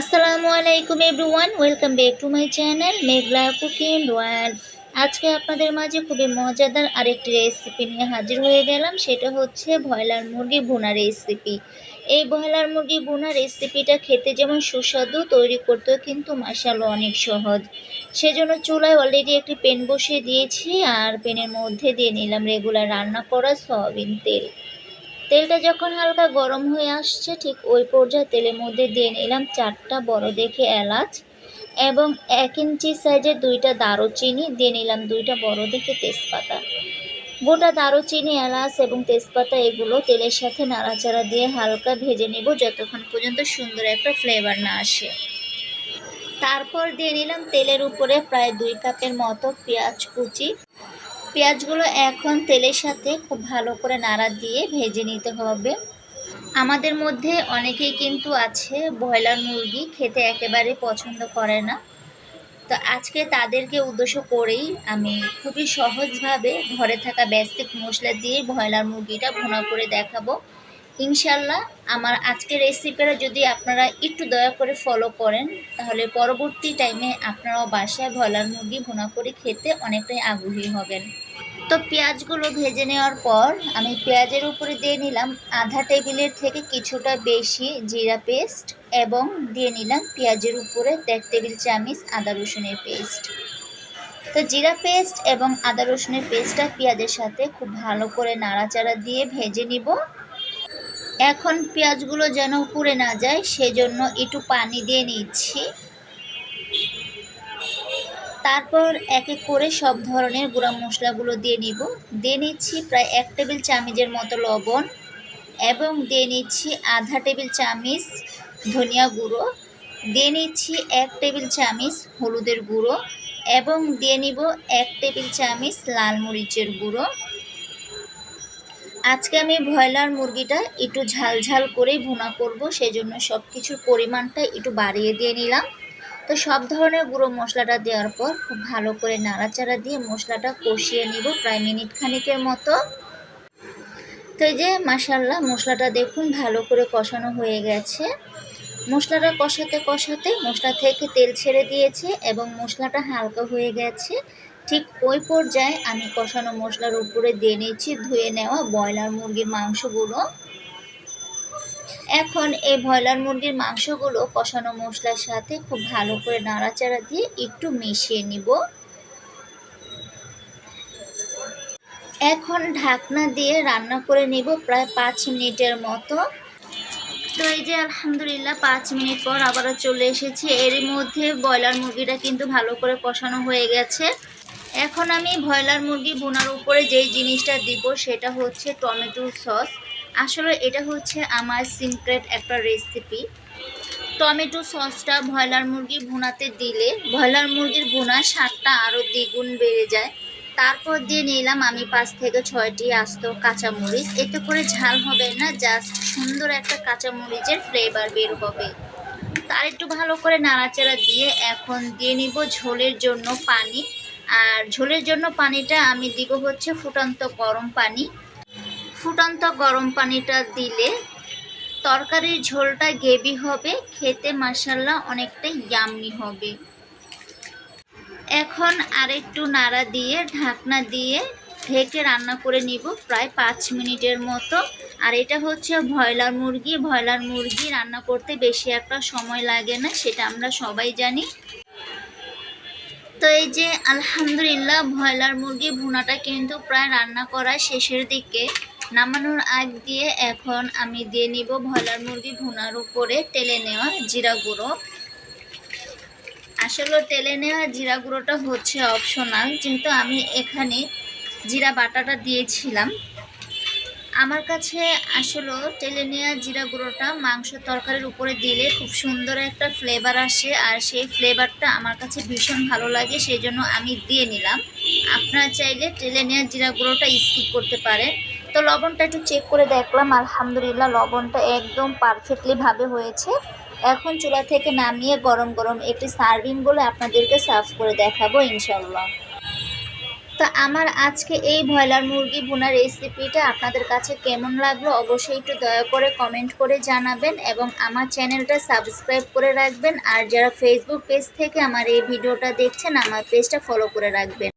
আসসালামু আলাইকুম everyone, welcome back to my channel Meghla cooking world আজকে আপনাদের মাঝে খুবই মজাদার আরেকটি রেসিপি নিয়ে হাজির হয়ে গেলাম, সেটা হচ্ছে ব্রয়লার মুরগি ভুনা রেসিপি এই ব্রয়লার মুরগি ভুনা রেসিপিটা খেতে যেমন সুস্বাদু, তৈরি করতেও কিন্তু মাসালো অনেক সহজ। সেজন্য চুলায় অলরেডি একটি পেন বসিয়ে দিয়েছি, আর পেনের মধ্যে দিয়ে নিলাম রেগুলার রান্না করা সয়াবিন তেল। তেলটা যখন হালকা গরম হয়ে আসছে, ঠিক ওই পর্যায়ে তেলের মধ্যে দিয়ে নিলাম চারটা বড় দেখে এলাচ এবং এক ইঞ্চি সাইজের দুইটা দারুচিনি। দিয়ে নিলাম দুইটা বড় দেখে তেজপাতা। গোটা দারুচিনি, এলাচ এবং তেজপাতা এগুলো তেলের সাথে নাড়াচাড়া দিয়ে হালকা ভেজে নেব যতক্ষণ পর্যন্ত সুন্দর একটা ফ্লেভার না আসে। তারপর দিয়ে নিলাম তেলের উপরে প্রায় দুই কাপের মতো পেঁয়াজ কুচি। পেঁয়াজগুলো এখন তেলের সাথে খুব ভালো করে নাড়া দিয়ে ভেজে নিতে হবে। আমাদের মধ্যে অনেকেই কিন্তু আছে ব্রয়লার মুরগি, খেতে একেবারে পছন্দ করে না। তো আজকে তাদেরকে উদ্দেশ্য করেই আমি খুবই সহজভাবে ঘরে থাকা বেসিক মশলা দিয়ে ব্রয়লার মুরগিটা ভুনা করে দেখাবো। ইনশাল্লাহ আমার আজকের রেসিপিটা যদি আপনারা একটু দয়া করে ফলো করেন, তাহলে পরবর্তী টাইমে আপনারাও বাসায় ব্রয়লার মুরগি ভুনা করে খেতে অনেকটাই আগ্রহী হবেন। তো পেঁয়াজগুলো ভেজে নেওয়ার পর আমি পেঁয়াজের উপরে দিয়ে নিলাম আধা টেবিলের থেকে কিছুটা বেশি জিরা পেস্ট এবং দিয়ে নিলাম পেঁয়াজের উপরে দেড় টেবিল চামিচ আদা রসুনের পেস্ট। তো জিরা পেস্ট এবং আদা রসুনের পেস্টটা পেঁয়াজের সাথে খুব ভালো করে নাড়াচাড়া দিয়ে ভেজে নিব। এখন পেঁয়াজগুলো যেন পুড়ে না যায়, সেজন্য একটু পানি দিয়ে নিচ্ছি। তারপর এক এক করে সব ধরনের গুঁড়া মশলাগুলো দিয়ে নিব। দিয়ে নিচ্ছি প্রায় এক টেবিল চামিচের মতো লবণ এবং দিয়ে নিচ্ছি আধা টেবিল চামিচ ধনিয়া গুঁড়ো। দিয়ে নিচ্ছি এক টেবিল চামিচ হলুদের গুঁড়ো এবং দিয়ে নিব এক টেবিল চামিচ লাল মরিচের গুঁড়ো। আজকে আমি ব্রয়লার মুরগিটা একটু ঝাল ঝাল করেই ভুনা করব, সেজন্য সব কিছুর পরিমাণটা একটু বাড়িয়ে দিয়ে নিলাম। তো সব ধরনের গুঁড়ো মশলাটা দেওয়ার পর খুব ভালো করে নাড়াচাড়া দিয়ে মশলাটা কষিয়ে নিব প্রায় মিনিট খানিকের মতো। তো এই যে মাসাল্লাহ মশলাটা দেখুন ভালো করে কষানো হয়ে গেছে। মশলাটা কষাতে কষাতে মশলা থেকে তেল ছেড়ে দিয়েছে এবং মশলাটা হালকা হয়ে গেছে। ঠিক ওই পর্যায়ে আমি কষানো মশলার উপরে দিয়ে নিচ্ছি ধুয়ে নেওয়া ব্রয়লার মুরগির মাংসগুলো। এখন এই ব্রয়লার মুরগির মাংসগুলো কষানো মশলার সাথে খুব ভালো করে নাড়াচাড়া দিয়ে একটু মিশিয়ে নিব। এখন ঢাকনা দিয়ে রান্না করে নিব প্রায় পাঁচ মিনিটের মতো। তো এই যে আলহামদুলিল্লাহ পাঁচ মিনিট পর আবারও চলে এসেছি। এরই মধ্যে ব্রয়লার মুরগিটা কিন্তু ভালো করে কষানো হয়ে গেছে। এখন আমি ব্রয়লার মুরগি বোনার উপরে যেই জিনিসটা দিব সেটা হচ্ছে টমেটো সস। আসলে এটা হচ্ছে আমার সিক্রেট একটা রেসিপি টমেটো সসটা ব্রয়লার মুরগি ভুনাতে দিলে ব্রয়লার মুরগির ভুনার স্বাদটা আরও দ্বিগুণ বেড়ে যায়। তারপর দিয়ে নিলাম আমি পাঁচ থেকে ছয়টি আস্ত কাঁচামরিচ। এতে করে ঝাল হবে না, জাস্ট সুন্দর একটা কাঁচামরিচের ফ্লেভার বের হবে। তার একটু ভালো করে নাড়াচাড়া দিয়ে এখন দিয়ে নিব ঝোলের জন্য পানি। আর ঝোলের জন্য পানিটা আমি দিব হচ্ছে ফুটন্ত গরম পানি। ফুটন্ত গরম পানিটা দিলে তরকারির ঝোলটা গেবি হবে, খেতে মাসাল্লা অনেকটা ইয়াম্মি হবে। এখন আরেকটু নাড়া দিয়ে, ঢাকনা দিয়ে ঢেকে রান্না করে নিব প্রায় পাঁচ মিনিটের মতো। আর এটা হচ্ছে ব্রয়লার মুরগি। ব্রয়লার মুরগি রান্না করতে বেশি একটা সময় লাগে না, সেটা আমরা সবাই জানি। তো এই যে আলহামদুলিল্লাহ ব্রয়লার মুরগি ভুনাটা কিন্তু প্রায় রান্না করা শেষের দিকে। নামানোর আগ দিয়ে এখন আমি দিয়ে নিব ব্রয়লার মুরগি ভুনার উপরে তেলে নেওয়া জিরা গুঁড়ো। আসলে তেলে নেওয়া জিরা গুঁড়োটা হচ্ছে অপশনাল যেহেতু আমি এখানে জিরা বাটাটা দিয়েছিলাম। আমার কাছে আসলে তেলে নেওয়া জিরা গুঁড়োটা মাংস তরকারির উপরে দিলে খুব সুন্দর একটা ফ্লেভার আসে আর সেই ফ্লেভারটা আমার কাছে ভীষণ ভালো লাগে, সেই জন্য আমি দিয়ে নিলাম। আপনারা চাইলে তেলে নেওয়া জিরা গুঁড়োটা স্কিপ করতে পারেন। তো লবণটা একটু চেক করে দেখলাম, আলহামদুলিল্লাহ লবণটা একদম পারফেক্টলিভাবে হয়েছে। এখন চুলা থেকে নামিয়ে গরম গরম একটি সার্ভিং বলে আপনাদেরকে সার্ভ করে দেখাবো ইনশাল্লাহ তো আমার আজকে এই ব্রয়লার মুরগি বোনার রেসিপিটা আপনাদের কাছে কেমন লাগল অবশ্যই একটু দয়া করে কমেন্ট করে জানাবেন এবং আমার চ্যানেলটা সাবস্ক্রাইব করে রাখবেন। আর যারা ফেসবুক পেজ থেকে আমার এই ভিডিওটা দেখছেন, আমার পেজটা ফলো করে রাখবেন।